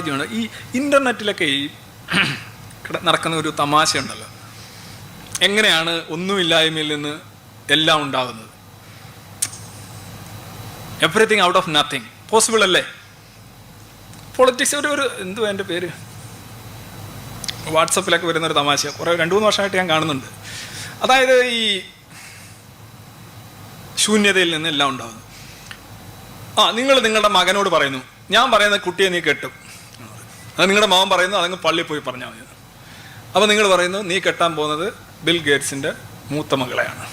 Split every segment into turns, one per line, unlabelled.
സാമ്രാജ്യമാണ് ഈ ഇന്റർനെറ്റിലൊക്കെ ഈ നടക്കുന്ന ഒരു തമാശയുണ്ടല്ലോ. എങ്ങനെയാണ് ഒന്നുമില്ലായ്മയിൽ നിന്ന് എല്ലാം ഉണ്ടാകുന്നത്? Everything out of nothing possible അല്ലേ? പൊളിറ്റിക്സ് ഒരു ഒരു എന്തുവാ എന്റെ പേര്? വാട്സപ്പിലൊക്കെ വരുന്നൊരു തമാശ കുറേ രണ്ട് മൂന്ന് വർഷമായിട്ട് ഞാൻ കാണുന്നുണ്ട്. അതായത് ഈ ശൂന്യതയിൽ നിന്ന് എല്ലാം ഉണ്ടാകുന്നു. ആ നിങ്ങൾ നിങ്ങളുടെ മകനോട് പറയുന്നു ഞാൻ പറയുന്ന കുട്ടിയെ നീ കെട്ടും. അത് നിങ്ങളുടെ മകൻ പറയുന്നു അതങ്ങ് പള്ളിയിൽ പോയി പറഞ്ഞാൽ മതി. അപ്പോൾ നിങ്ങൾ പറയുന്നു നീ കെട്ടാൻ പോകുന്നത് ബിൽ ഗേറ്റ്സിന്റെ മൂത്ത മകളെയാണ്.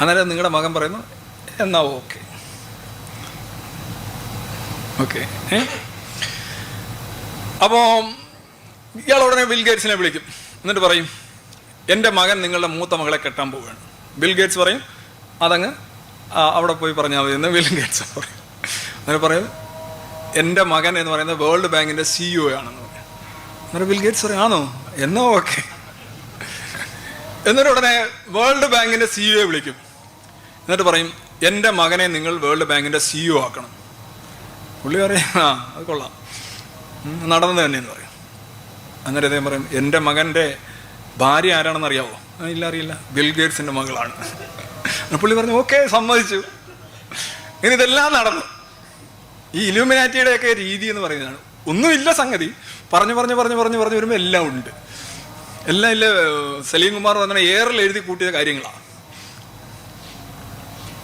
അന്നേരം നിങ്ങളുടെ മകൻ പറയുന്നു എന്നാ ഓക്കെ. ഓക്കെ അപ്പോൾ ഇയാൾ ഉടനെ ബിൽ ഗേറ്റ്സിനെ വിളിക്കും. എന്നിട്ട് പറയും എന്റെ മകൻ നിങ്ങളുടെ മൂത്ത മകളെ കെട്ടാൻ പോവുകയാണ്. ബിൽ ഗേറ്റ്സ് പറയും അതങ്ങ് അവിടെ പോയി പറഞ്ഞാൽ മതി എന്ന് ബിൽ ഗേറ്റ്സ് പറയും. അങ്ങനെ പറയും എന്റെ മകൻ എന്ന് പറയുന്നത് വേൾഡ് ബാങ്കിന്റെ സിഇഒ ആണെന്ന് പറയാം ബിൽ ഗേറ്റ്സ് പറയും ആണോ? എന്നോ ഓക്കെ. എന്നിട്ട് ഉടനെ വേൾഡ് ബാങ്കിന്റെ സിഇഒയെ വിളിക്കും. എന്നിട്ട് പറയും എന്റെ മകനെ നിങ്ങൾ വേൾഡ് ബാങ്കിന്റെ സിഇഒ ആക്കണം. പുള്ളി പറയും ആ അത് കൊള്ളാം. നടന്നത് തന്നെയെന്ന് പറയും. അങ്ങനെ അദ്ദേഹം പറയും എന്റെ മകന്റെ ഭാര്യ ആരാണെന്ന് അറിയാവോ? ഇല്ല അറിയില്ല. ബിൽ ഗേറ്റ്സിന്റെ മകളാണ്. പുള്ളി പറഞ്ഞു ഓക്കെ സമ്മതിച്ചു. ഇനി ഇതെല്ലാം നടന്നു. ഈ ഇലൂമിനാറ്റിയുടെയൊക്കെ രീതി എന്ന് പറയുന്നതാണ്. ഒന്നുമില്ല സംഗതി. പറഞ്ഞു പറഞ്ഞു പറഞ്ഞു പറഞ്ഞു പറഞ്ഞു വരുമ്പോൾ എല്ലാം ഉണ്ട്. എല്ലാം ഇല്ല സലീം കുമാർ പറഞ്ഞ ഏറെ എഴുതി കൂട്ടിയ കാര്യങ്ങളാണ്